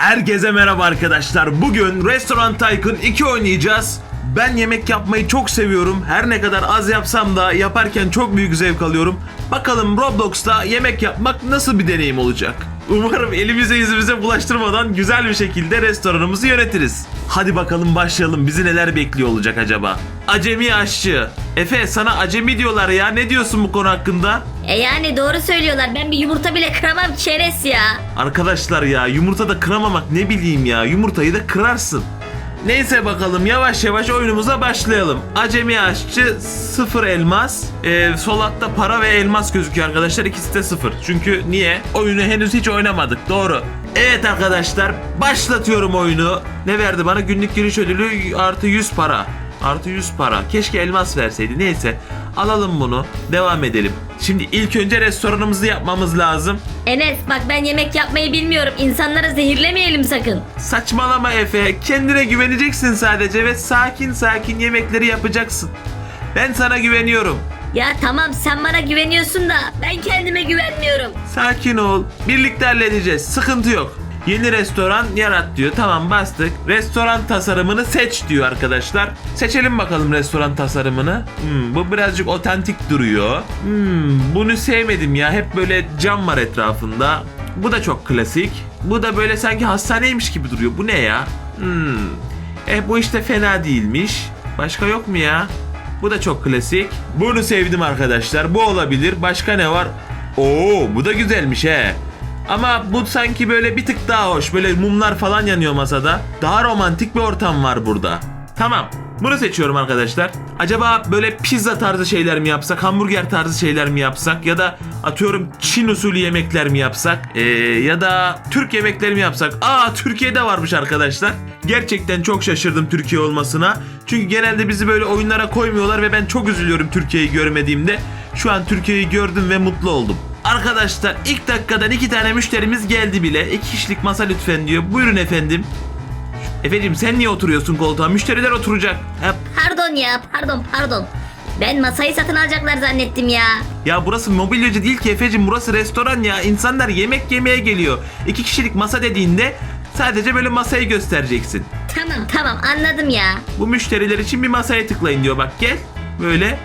Herkese merhaba arkadaşlar. Bugün Restaurant Tycoon 2 oynayacağız. Ben yemek yapmayı çok seviyorum. Her ne kadar az yapsam da yaparken çok büyük zevk alıyorum. Bakalım Roblox'ta yemek yapmak nasıl bir deneyim olacak? Umarım elimize yüzümüze bulaştırmadan güzel bir şekilde restoranımızı yönetiriz. Hadi bakalım başlayalım. Bizi neler bekliyor olacak acaba? Acemi aşçı. Efe sana acemi diyorlar ya. Ne diyorsun bu konu hakkında? E yani doğru söylüyorlar. Ben bir yumurta bile kıramam çerez ya. Arkadaşlar ya yumurta da kıramamak ne bileyim ya yumurtayı da kırarsın. Neyse bakalım yavaş yavaş oyunumuza başlayalım. Acemi aşçı sıfır elmas. Ee, sol para ve elmas gözüküyor arkadaşlar. İkisi de sıfır. Çünkü niye? Oyunu henüz hiç oynamadık. Doğru. Evet arkadaşlar başlatıyorum oyunu. Ne verdi bana? Günlük giriş ödülü artı 100 para. Artı 100 para. Keşke elmas verseydi. Neyse. Alalım bunu. Devam edelim. Şimdi ilk önce restoranımızı yapmamız lazım. Enes bak ben yemek yapmayı bilmiyorum. İnsanları zehirlemeyelim sakın. Saçmalama Efe. Kendine güveneceksin sadece ve sakin sakin yemekleri yapacaksın. Ben sana güveniyorum. Ya tamam sen bana güveniyorsun da ben kendime güvenmiyorum. Sakin ol. Birlikte halledeceğiz. Sıkıntı yok. Yeni restoran yarat diyor. Tamam bastık. Restoran tasarımını seç diyor arkadaşlar. Seçelim bakalım restoran tasarımını. Hmm, bu birazcık otantik duruyor. Hmm, bunu sevmedim ya. Hep böyle cam var etrafında. Bu da çok klasik. Bu da böyle sanki hastaneymiş gibi duruyor. Bu ne ya? Hmm. Eh bu işte fena değilmiş. Başka yok mu ya? Bu da çok klasik. Bunu sevdim arkadaşlar. Bu olabilir. Başka ne var? Oo bu da güzelmiş he. Ama bu sanki böyle bir tık daha hoş. Böyle mumlar falan yanıyor masada. Daha romantik bir ortam var burada. Tamam. Bunu seçiyorum arkadaşlar. Acaba böyle pizza tarzı şeyler mi yapsak, hamburger tarzı şeyler mi yapsak ya da atıyorum Çin usulü yemekler mi yapsak Ee, ya da Türk yemekleri mi yapsak? Aa Türkiye'de varmış arkadaşlar. Gerçekten çok şaşırdım Türkiye olmasına. Çünkü genelde bizi böyle oyunlara koymuyorlar ve ben çok üzülüyorum Türkiye'yi görmediğimde. Şu an Türkiye'yi gördüm ve mutlu oldum. Arkadaşlar ilk dakikadan iki tane müşterimiz geldi bile. İki kişilik masa lütfen diyor. Buyurun efendim. Efendim sen niye oturuyorsun koltuğa? Müşteriler oturacak. Ha, Pardon ya pardon pardon. Ben masayı satın alacaklar zannettim ya. ya burası mobilyacı değil ki Efe'cim burası restoran ya. İnsanlar yemek yemeye geliyor. İki kişilik masa dediğinde sadece böyle masayı göstereceksin. Tamam tamam anladım ya. Bu müşteriler için bir masaya tıklayın diyor. Bak gel böyle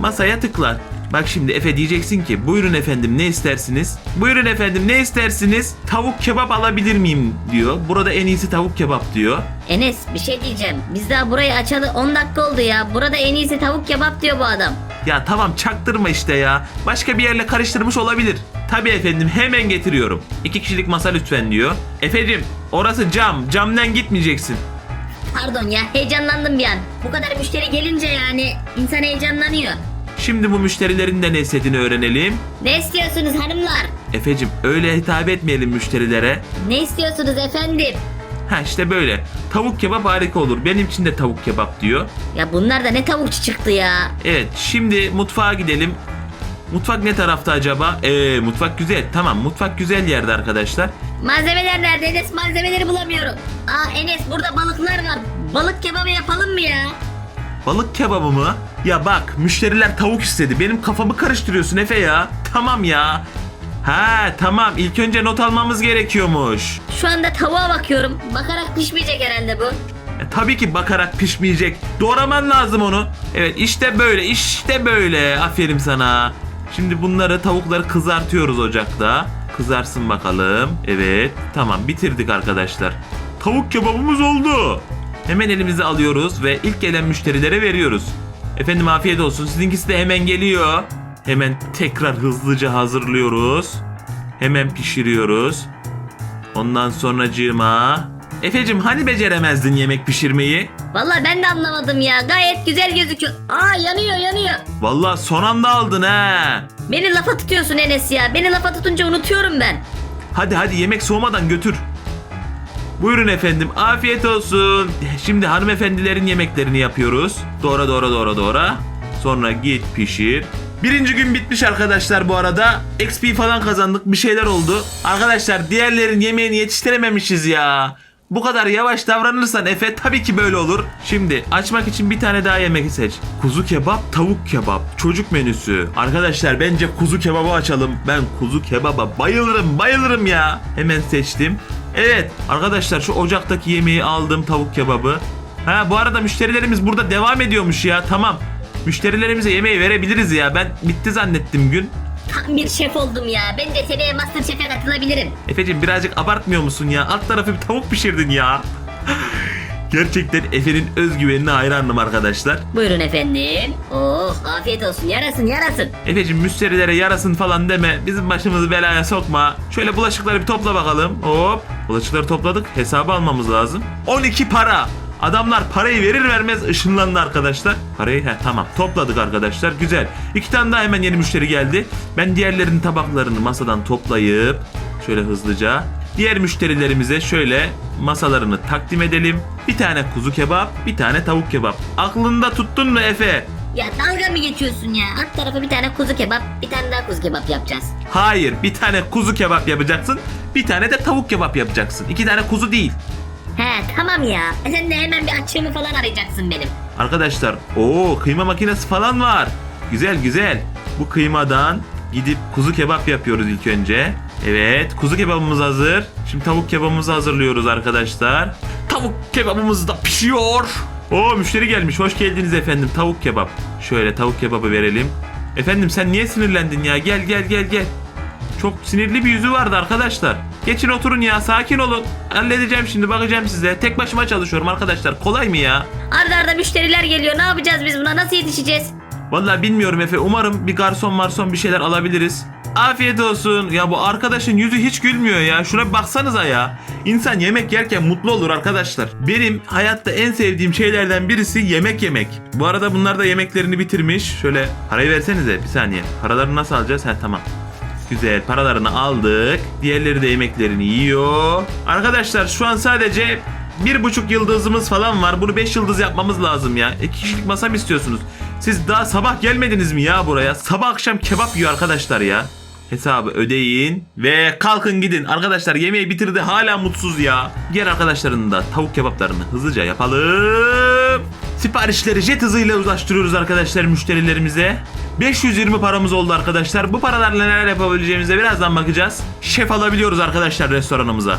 masaya tıkla. Bak şimdi Efe diyeceksin ki buyurun efendim ne istersiniz? Buyurun efendim ne istersiniz? Tavuk kebap alabilir miyim diyor. Burada en iyisi tavuk kebap diyor. Enes bir şey diyeceğim. Biz daha burayı açalı 10 dakika oldu ya. Burada en iyisi tavuk kebap diyor bu adam. Ya tamam çaktırma işte ya. Başka bir yerle karıştırmış olabilir. Tabii efendim hemen getiriyorum. İki kişilik masa lütfen diyor. Efendim orası cam. Camdan gitmeyeceksin. Pardon ya heyecanlandım bir an. Bu kadar müşteri gelince yani insan heyecanlanıyor. Şimdi bu müşterilerin de ne istediğini öğrenelim. Ne istiyorsunuz hanımlar? Efecim öyle hitap etmeyelim müşterilere. Ne istiyorsunuz efendim? Ha işte böyle. Tavuk kebap harika olur. Benim için de tavuk kebap diyor. Ya bunlar da ne tavukçu çıktı ya. Evet şimdi mutfağa gidelim. Mutfak ne tarafta acaba? Eee mutfak güzel. Tamam mutfak güzel yerde arkadaşlar. Malzemeler nerede Enes? Malzemeleri bulamıyorum. Aa Enes burada balıklar var. Balık kebabı yapalım mı ya? Balık kebabı mı? Ya bak müşteriler tavuk istedi. Benim kafamı karıştırıyorsun Efe ya. Tamam ya. Ha tamam ilk önce not almamız gerekiyormuş. Şu anda tavuğa bakıyorum. Bakarak pişmeyecek herhalde bu. E, tabii ki bakarak pişmeyecek. Doğraman lazım onu. Evet işte böyle işte böyle. Aferin sana. Şimdi bunları tavukları kızartıyoruz ocakta. Kızarsın bakalım. Evet tamam bitirdik arkadaşlar. Tavuk kebabımız oldu. Hemen elimize alıyoruz ve ilk gelen müşterilere veriyoruz. Efendim afiyet olsun. Sizinkisi de hemen geliyor. Hemen tekrar hızlıca hazırlıyoruz. Hemen pişiriyoruz. Ondan sonracığıma... Efecim hani beceremezdin yemek pişirmeyi? Vallahi ben de anlamadım ya. Gayet güzel gözüküyor. Aa yanıyor yanıyor. Vallahi son anda aldın ha. Beni lafa tutuyorsun Enes ya. Beni lafa tutunca unutuyorum ben. Hadi hadi yemek soğumadan götür. Buyurun efendim afiyet olsun. Şimdi hanımefendilerin yemeklerini yapıyoruz. Doğra doğra doğra doğra. Sonra git pişir. Birinci gün bitmiş arkadaşlar bu arada. XP falan kazandık bir şeyler oldu. Arkadaşlar diğerlerin yemeğini yetiştirememişiz ya. Bu kadar yavaş davranırsan Efe tabii ki böyle olur. Şimdi açmak için bir tane daha yemek seç. Kuzu kebap, tavuk kebap, çocuk menüsü. Arkadaşlar bence kuzu kebabı açalım. Ben kuzu kebaba bayılırım, bayılırım ya. Hemen seçtim. Evet arkadaşlar şu ocaktaki yemeği aldım tavuk kebabı. Ha bu arada müşterilerimiz burada devam ediyormuş ya tamam. Müşterilerimize yemeği verebiliriz ya. Ben bitti zannettim gün. Tam bir şef oldum ya. Ben de seneye Masterchef'e katılabilirim. Efe'cim birazcık abartmıyor musun ya? Alt tarafı bir tavuk pişirdin ya. Gerçekten Efe'nin özgüvenine hayranım arkadaşlar. Buyurun efendim. Oh afiyet olsun yarasın yarasın. Efe'cim müşterilere yarasın falan deme. Bizim başımızı belaya sokma. Şöyle bulaşıkları bir topla bakalım. Hop. Bulaşıkları topladık. Hesabı almamız lazım. 12 para. Adamlar parayı verir vermez ışınlandı arkadaşlar. Parayı he tamam topladık arkadaşlar. Güzel. İki tane daha hemen yeni müşteri geldi. Ben diğerlerinin tabaklarını masadan toplayıp şöyle hızlıca diğer müşterilerimize şöyle masalarını takdim edelim. Bir tane kuzu kebap, bir tane tavuk kebap. Aklında tuttun mu Efe? Ya dalga mı geçiyorsun ya? Alt tarafı bir tane kuzu kebap, bir tane daha kuzu kebap yapacağız. Hayır, bir tane kuzu kebap yapacaksın, bir tane de tavuk kebap yapacaksın. İki tane kuzu değil. He tamam ya. E Sen de hemen bir açığımı falan arayacaksın benim. Arkadaşlar, o kıyma makinesi falan var. Güzel güzel. Bu kıymadan gidip kuzu kebap yapıyoruz ilk önce. Evet, kuzu kebabımız hazır. Şimdi tavuk kebabımızı hazırlıyoruz arkadaşlar. Tavuk kebabımız da pişiyor. Oo müşteri gelmiş. Hoş geldiniz efendim. Tavuk kebap. Şöyle tavuk kebabı verelim. Efendim sen niye sinirlendin ya? Gel gel gel gel. Çok sinirli bir yüzü vardı arkadaşlar. Geçin oturun ya sakin olun. Halledeceğim şimdi bakacağım size. Tek başıma çalışıyorum arkadaşlar. Kolay mı ya? Arda arda müşteriler geliyor. Ne yapacağız biz buna? Nasıl yetişeceğiz? Vallahi bilmiyorum Efe. Umarım bir garson marson bir şeyler alabiliriz. Afiyet olsun. Ya bu arkadaşın yüzü hiç gülmüyor ya. Şuna bir baksanıza ya. İnsan yemek yerken mutlu olur arkadaşlar. Benim hayatta en sevdiğim şeylerden birisi yemek yemek. Bu arada bunlar da yemeklerini bitirmiş. Şöyle parayı versenize bir saniye. Paralarını nasıl alacağız? Ha tamam. Güzel paralarını aldık. Diğerleri de yemeklerini yiyor. Arkadaşlar şu an sadece bir buçuk yıldızımız falan var. Bunu beş yıldız yapmamız lazım ya. İki kişilik masa mı istiyorsunuz? Siz daha sabah gelmediniz mi ya buraya? Sabah akşam kebap yiyor arkadaşlar ya. Hesabı ödeyin ve kalkın gidin. Arkadaşlar yemeği bitirdi hala mutsuz ya. Diğer arkadaşlarının da tavuk kebaplarını hızlıca yapalım. Siparişleri jet hızıyla ulaştırıyoruz arkadaşlar müşterilerimize. 520 paramız oldu arkadaşlar. Bu paralarla neler yapabileceğimize birazdan bakacağız. Şef alabiliyoruz arkadaşlar restoranımıza.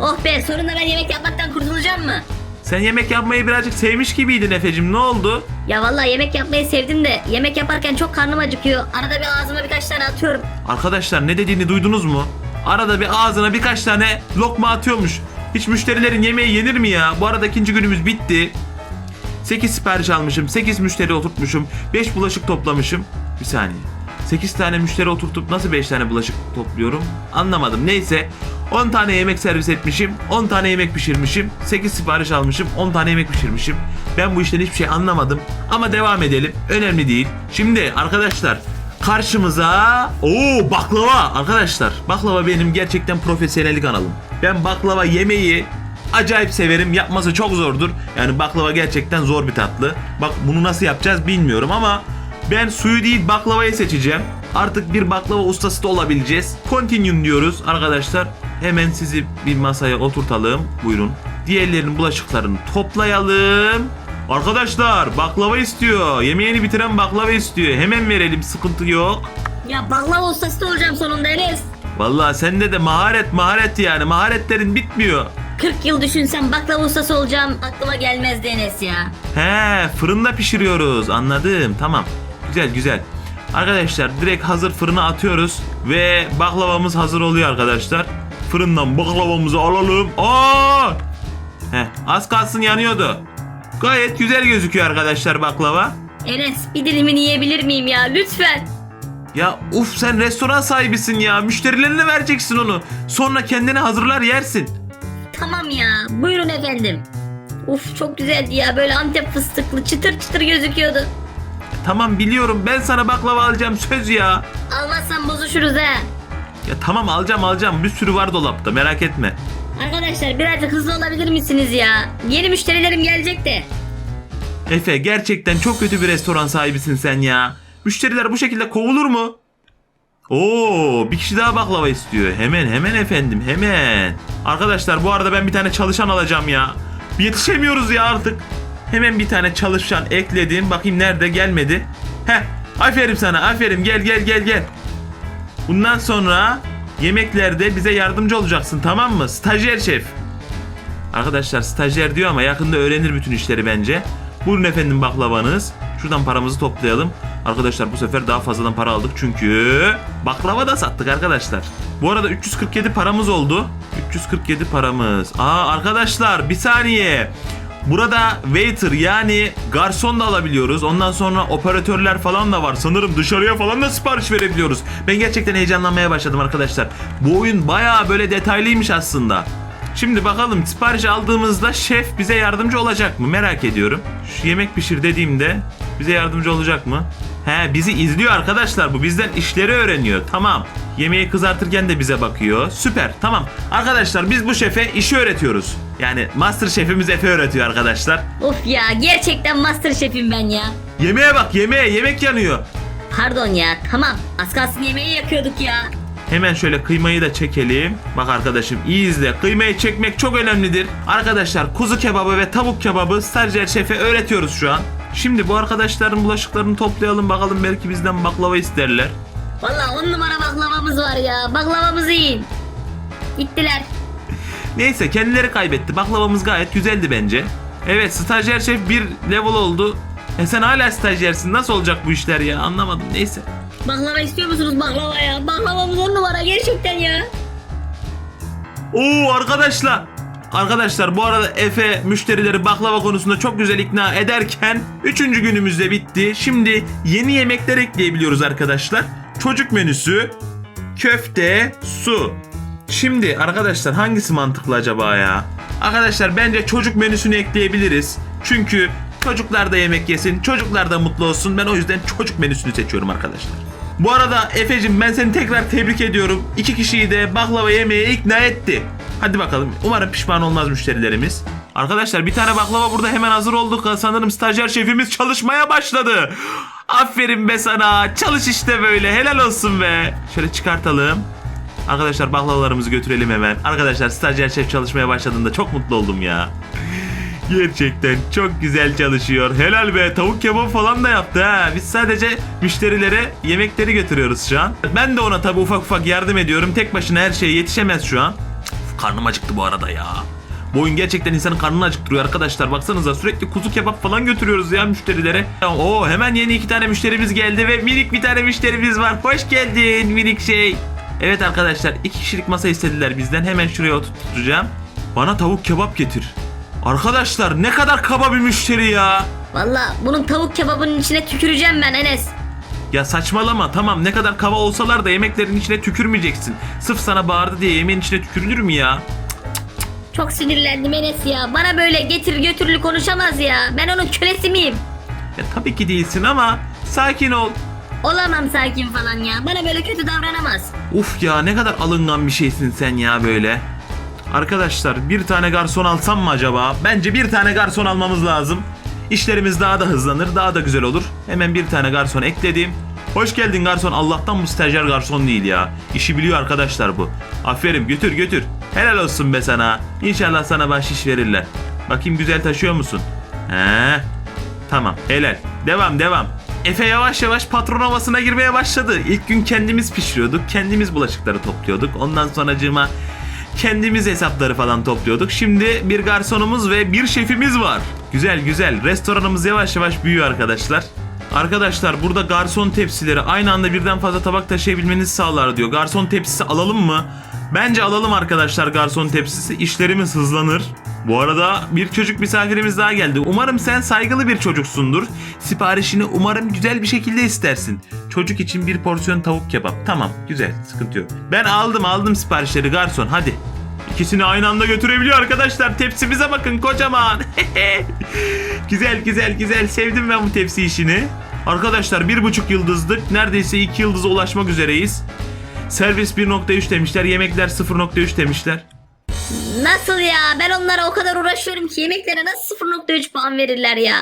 Oh be sonunda yemek yapmaktan kurtulacağım mı? Sen yemek yapmayı birazcık sevmiş gibiydin Efe'cim ne oldu? Ya vallahi yemek yapmayı sevdim de yemek yaparken çok karnım acıkıyor. Arada bir ağzıma birkaç tane atıyorum. Arkadaşlar ne dediğini duydunuz mu? Arada bir ağzına birkaç tane lokma atıyormuş. Hiç müşterilerin yemeği yenir mi ya? Bu arada ikinci günümüz bitti. 8 sipariş almışım, 8 müşteri oturtmuşum, 5 bulaşık toplamışım. Bir saniye. 8 tane müşteri oturtup nasıl 5 tane bulaşık topluyorum? Anlamadım. Neyse. 10 tane yemek servis etmişim, 10 tane yemek pişirmişim, 8 sipariş almışım, 10 tane yemek pişirmişim. Ben bu işten hiçbir şey anlamadım ama devam edelim. Önemli değil. Şimdi arkadaşlar karşımıza o baklava arkadaşlar. Baklava benim gerçekten profesyonellik kanalım. Ben baklava yemeği acayip severim. Yapması çok zordur. Yani baklava gerçekten zor bir tatlı. Bak bunu nasıl yapacağız bilmiyorum ama ben suyu değil baklavayı seçeceğim. Artık bir baklava ustası da olabileceğiz. Continue diyoruz arkadaşlar. Hemen sizi bir masaya oturtalım. Buyurun. Diğerlerinin bulaşıklarını toplayalım. Arkadaşlar baklava istiyor. Yemeğini bitiren baklava istiyor. Hemen verelim sıkıntı yok. Ya baklava ustası olacağım sonunda Enes. Vallahi sende de maharet maharet yani. Maharetlerin bitmiyor. 40 yıl düşünsem baklava ustası olacağım aklıma gelmezdi Enes ya. He fırında pişiriyoruz anladım tamam güzel güzel Arkadaşlar direkt hazır fırına atıyoruz ve baklavamız hazır oluyor arkadaşlar Fırından baklavamızı alalım Aa! Heh, az kalsın yanıyordu Gayet güzel gözüküyor arkadaşlar baklava Enes bir dilimini yiyebilir miyim ya lütfen. Ya uf sen restoran sahibisin ya müşterilerine vereceksin onu Sonra kendine hazırlar yersin Tamam ya buyurun efendim. Uf çok güzeldi ya böyle antep fıstıklı çıtır çıtır gözüküyordu. Tamam biliyorum ben sana baklava alacağım söz ya Almazsan bozuşuruz ha. Ya tamam alacağım alacağım bir sürü var dolapta merak etme Arkadaşlar birazcık hızlı olabilir misiniz ya? Yeni müşterilerim gelecek de. Efe gerçekten çok kötü bir restoran sahibisin sen ya. Müşteriler bu şekilde kovulur mu? Oo, bir kişi daha baklava istiyor. Hemen hemen efendim hemen. Arkadaşlar bu arada ben bir tane çalışan alacağım ya. Yetişemiyoruz ya artık. Hemen bir tane çalışan ekledim. Bakayım nerede gelmedi. Heh aferin sana aferin gel gel gel gel. Bundan sonra yemeklerde bize yardımcı olacaksın tamam mı? Stajyer şef. Arkadaşlar stajyer diyor ama yakında öğrenir bütün işleri bence. Buyurun efendim baklavanız. Şuradan paramızı toplayalım. Arkadaşlar bu sefer daha fazladan para aldık çünkü baklava da sattık arkadaşlar. Bu arada 347 paramız oldu. 347 paramız. Aa arkadaşlar bir saniye. Burada waiter yani garson da alabiliyoruz. Ondan sonra operatörler falan da var. Sanırım dışarıya falan da sipariş verebiliyoruz. Ben gerçekten heyecanlanmaya başladım arkadaşlar. Bu oyun bayağı böyle detaylıymış aslında. Şimdi bakalım sipariş aldığımızda şef bize yardımcı olacak mı merak ediyorum. Şu yemek pişir dediğimde bize yardımcı olacak mı? He bizi izliyor arkadaşlar bu bizden işleri öğreniyor tamam. Yemeği kızartırken de bize bakıyor. Süper tamam. Arkadaşlar biz bu şefe işi öğretiyoruz. Yani master şefimiz Efe öğretiyor arkadaşlar. Of ya gerçekten master şefim ben ya. Yemeğe bak yemeğe yemek yanıyor. Pardon ya tamam az kalsın yemeği yakıyorduk ya. Hemen şöyle kıymayı da çekelim. Bak arkadaşım iyi izle. Kıymayı çekmek çok önemlidir. Arkadaşlar kuzu kebabı ve tavuk kebabı stajyer şefe öğretiyoruz şu an. Şimdi bu arkadaşların bulaşıklarını toplayalım bakalım belki bizden baklava isterler. Valla on numara baklavamız var ya. Baklavamızı yiyin. Gittiler. Neyse kendileri kaybetti. Baklavamız gayet güzeldi bence. Evet stajyer şef bir level oldu. E sen hala stajyersin. Nasıl olacak bu işler ya? Anlamadım. Neyse. Baklava istiyor musunuz baklava ya? Baklavamız on numara gerçekten ya. Oo arkadaşlar. Arkadaşlar bu arada Efe müşterileri baklava konusunda çok güzel ikna ederken 3. günümüz de bitti. Şimdi yeni yemekler ekleyebiliyoruz arkadaşlar. Çocuk menüsü, köfte, su. Şimdi arkadaşlar hangisi mantıklı acaba ya? Arkadaşlar bence çocuk menüsünü ekleyebiliriz. Çünkü çocuklar da yemek yesin, çocuklar da mutlu olsun. Ben o yüzden çocuk menüsünü seçiyorum arkadaşlar. Bu arada Efe'cim ben seni tekrar tebrik ediyorum. İki kişiyi de baklava yemeye ikna etti. Hadi bakalım. Umarım pişman olmaz müşterilerimiz. Arkadaşlar bir tane baklava burada hemen hazır olduk. Sanırım stajyer şefimiz çalışmaya başladı. Aferin be sana. Çalış işte böyle. Helal olsun be. Şöyle çıkartalım. Arkadaşlar baklavalarımızı götürelim hemen. Arkadaşlar stajyer şef çalışmaya başladığında çok mutlu oldum ya. Gerçekten çok güzel çalışıyor. Helal be tavuk kebap falan da yaptı ha. Biz sadece müşterilere yemekleri götürüyoruz şu an. Ben de ona tabi ufak ufak yardım ediyorum. Tek başına her şeye yetişemez şu an. Cık, karnım acıktı bu arada ya. Bu oyun gerçekten insanın karnını acıktırıyor arkadaşlar. Baksanıza sürekli kuzu kebap falan götürüyoruz ya müşterilere. Oo hemen yeni iki tane müşterimiz geldi ve minik bir tane müşterimiz var. Hoş geldin minik şey. Evet arkadaşlar iki kişilik masa istediler bizden. Hemen şuraya oturtacağım. Bana tavuk kebap getir. Arkadaşlar ne kadar kaba bir müşteri ya. Valla bunun tavuk kebabının içine tüküreceğim ben Enes. Ya saçmalama tamam ne kadar kaba olsalar da yemeklerin içine tükürmeyeceksin. Sırf sana bağırdı diye yemeğin içine tükürülür mü ya? Çok sinirlendim Enes ya. Bana böyle getir götürülü konuşamaz ya. Ben onun kölesi miyim? Ya tabii ki değilsin ama sakin ol. Olamam sakin falan ya. Bana böyle kötü davranamaz. Uf ya ne kadar alıngan bir şeysin sen ya böyle. Arkadaşlar bir tane garson alsam mı acaba? Bence bir tane garson almamız lazım. İşlerimiz daha da hızlanır, daha da güzel olur. Hemen bir tane garson ekledim. Hoş geldin garson. Allah'tan bu stajyer garson değil ya. İşi biliyor arkadaşlar bu. Aferin götür götür. Helal olsun be sana. İnşallah sana bahşiş verirler. Bakayım güzel taşıyor musun? He. Tamam helal. Devam devam. Efe yavaş yavaş patron havasına girmeye başladı. İlk gün kendimiz pişiriyorduk. Kendimiz bulaşıkları topluyorduk. Ondan sonracığıma kendimiz hesapları falan topluyorduk. Şimdi bir garsonumuz ve bir şefimiz var. Güzel güzel. Restoranımız yavaş yavaş büyüyor arkadaşlar. Arkadaşlar burada garson tepsileri aynı anda birden fazla tabak taşıyabilmenizi sağlar diyor. Garson tepsisi alalım mı? Bence alalım arkadaşlar garson tepsisi. İşlerimiz hızlanır. Bu arada bir çocuk misafirimiz daha geldi. Umarım sen saygılı bir çocuksundur. Siparişini umarım güzel bir şekilde istersin. Çocuk için bir porsiyon tavuk kebap. Tamam güzel sıkıntı yok. Ben aldım aldım siparişleri garson hadi. İkisini aynı anda götürebiliyor arkadaşlar. Tepsimize bakın kocaman. güzel güzel güzel sevdim ben bu tepsi işini. Arkadaşlar bir buçuk yıldızlık neredeyse iki yıldıza ulaşmak üzereyiz. Servis 1.3 demişler yemekler 0.3 demişler. Nasıl ya? Ben onlara o kadar uğraşıyorum ki yemeklere nasıl 0.3 puan verirler ya?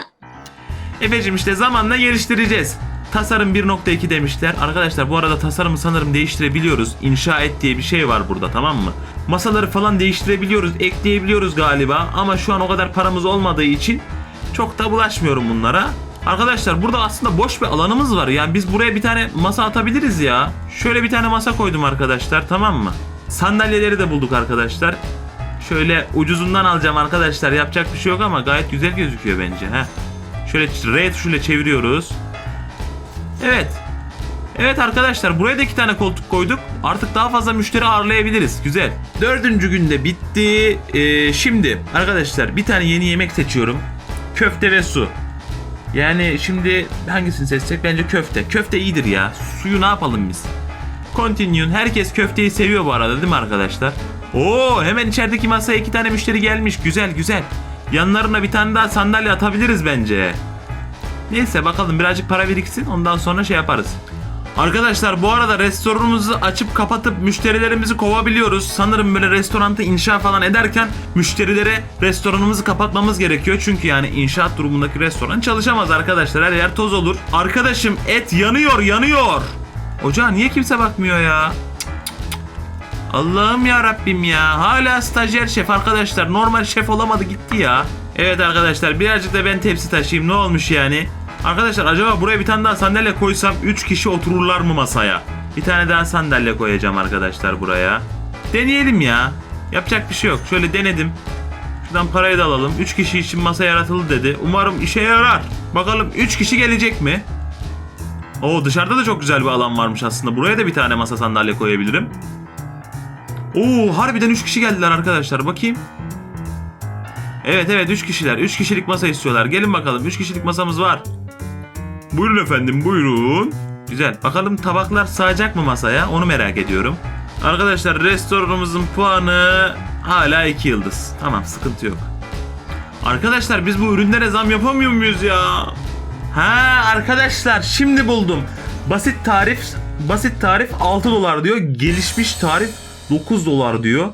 Efecim işte zamanla geliştireceğiz. Tasarım 1.2 demişler. Arkadaşlar bu arada tasarımı sanırım değiştirebiliyoruz. İnşa et diye bir şey var burada tamam mı? Masaları falan değiştirebiliyoruz, ekleyebiliyoruz galiba. Ama şu an o kadar paramız olmadığı için çok da bulaşmıyorum bunlara. Arkadaşlar burada aslında boş bir alanımız var. Yani biz buraya bir tane masa atabiliriz ya. Şöyle bir tane masa koydum arkadaşlar tamam mı? Sandalyeleri de bulduk arkadaşlar. Şöyle ucuzundan alacağım arkadaşlar. Yapacak bir şey yok ama gayet güzel gözüküyor bence. Heh. Şöyle R tuşuyla çeviriyoruz. Evet. Evet arkadaşlar buraya da iki tane koltuk koyduk. Artık daha fazla müşteri ağırlayabiliriz. Güzel. Dördüncü günde bitti. Ee, şimdi arkadaşlar bir tane yeni yemek seçiyorum. Köfte ve su. Yani şimdi hangisini seçsek bence köfte. Köfte iyidir ya. Suyu ne yapalım biz? Continue. Herkes köfteyi seviyor bu arada değil mi arkadaşlar? Oo hemen içerideki masaya iki tane müşteri gelmiş. Güzel güzel. Yanlarına bir tane daha sandalye atabiliriz bence. Neyse bakalım birazcık para biriksin ondan sonra şey yaparız. Arkadaşlar bu arada restoranımızı açıp kapatıp müşterilerimizi kovabiliyoruz. Sanırım böyle restorantı inşa falan ederken müşterilere restoranımızı kapatmamız gerekiyor. Çünkü yani inşaat durumundaki restoran çalışamaz arkadaşlar. Her yer toz olur. Arkadaşım et yanıyor yanıyor. Ocağa niye kimse bakmıyor ya? Allah'ım ya Rabbim ya. Hala stajyer şef arkadaşlar. Normal şef olamadı gitti ya. Evet arkadaşlar birazcık da ben tepsi taşıyayım. Ne olmuş yani? Arkadaşlar acaba buraya bir tane daha sandalye koysam 3 kişi otururlar mı masaya? Bir tane daha sandalye koyacağım arkadaşlar buraya. Deneyelim ya. Yapacak bir şey yok. Şöyle denedim. Şuradan parayı da alalım. 3 kişi için masa yaratıldı dedi. Umarım işe yarar. Bakalım 3 kişi gelecek mi? Oo dışarıda da çok güzel bir alan varmış aslında. Buraya da bir tane masa sandalye koyabilirim. Oo harbiden 3 kişi geldiler arkadaşlar. Bakayım. Evet evet 3 kişiler. 3 kişilik masa istiyorlar. Gelin bakalım. 3 kişilik masamız var. Buyurun efendim buyurun. Güzel. Bakalım tabaklar sığacak mı masaya? Onu merak ediyorum. Arkadaşlar restoranımızın puanı hala 2 yıldız. Tamam sıkıntı yok. Arkadaşlar biz bu ürünlere zam yapamıyor muyuz ya? Ha arkadaşlar şimdi buldum. Basit tarif basit tarif 6 dolar diyor. Gelişmiş tarif 9 dolar diyor.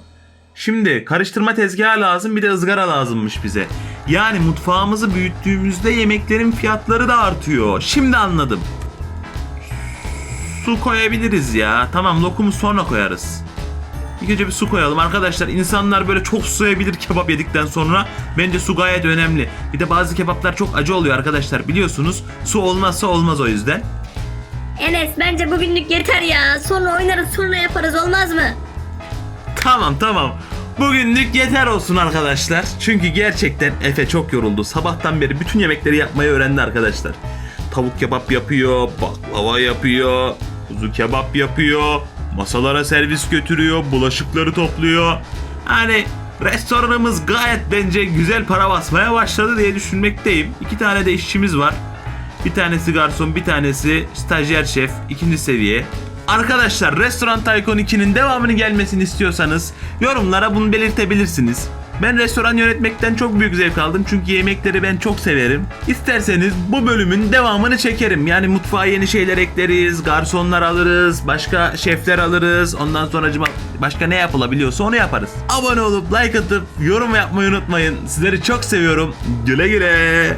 Şimdi karıştırma tezgahı lazım bir de ızgara lazımmış bize. Yani mutfağımızı büyüttüğümüzde yemeklerin fiyatları da artıyor. Şimdi anladım. Su koyabiliriz ya. Tamam lokumu sonra koyarız. İlk önce bir su koyalım arkadaşlar. İnsanlar böyle çok sulayabilir kebap yedikten sonra. Bence su gayet önemli. Bir de bazı kebaplar çok acı oluyor arkadaşlar biliyorsunuz. Su olmazsa olmaz o yüzden. Enes bence bugünlük yeter ya. Sonra oynarız sonra yaparız olmaz mı? Tamam tamam. Bugünlük yeter olsun arkadaşlar. Çünkü gerçekten Efe çok yoruldu. Sabahtan beri bütün yemekleri yapmayı öğrendi arkadaşlar. Tavuk kebap yapıyor, baklava yapıyor, kuzu kebap yapıyor, masalara servis götürüyor, bulaşıkları topluyor. Hani restoranımız gayet bence güzel para basmaya başladı diye düşünmekteyim. İki tane de işçimiz var. Bir tanesi garson, bir tanesi stajyer şef, ikinci seviye. Arkadaşlar Restoran Tycoon 2'nin devamını gelmesini istiyorsanız yorumlara bunu belirtebilirsiniz. Ben restoran yönetmekten çok büyük zevk aldım çünkü yemekleri ben çok severim. İsterseniz bu bölümün devamını çekerim. Yani mutfağa yeni şeyler ekleriz, garsonlar alırız, başka şefler alırız. Ondan sonra başka ne yapılabiliyorsa onu yaparız. Abone olup like atıp yorum yapmayı unutmayın. Sizleri çok seviyorum. Güle güle.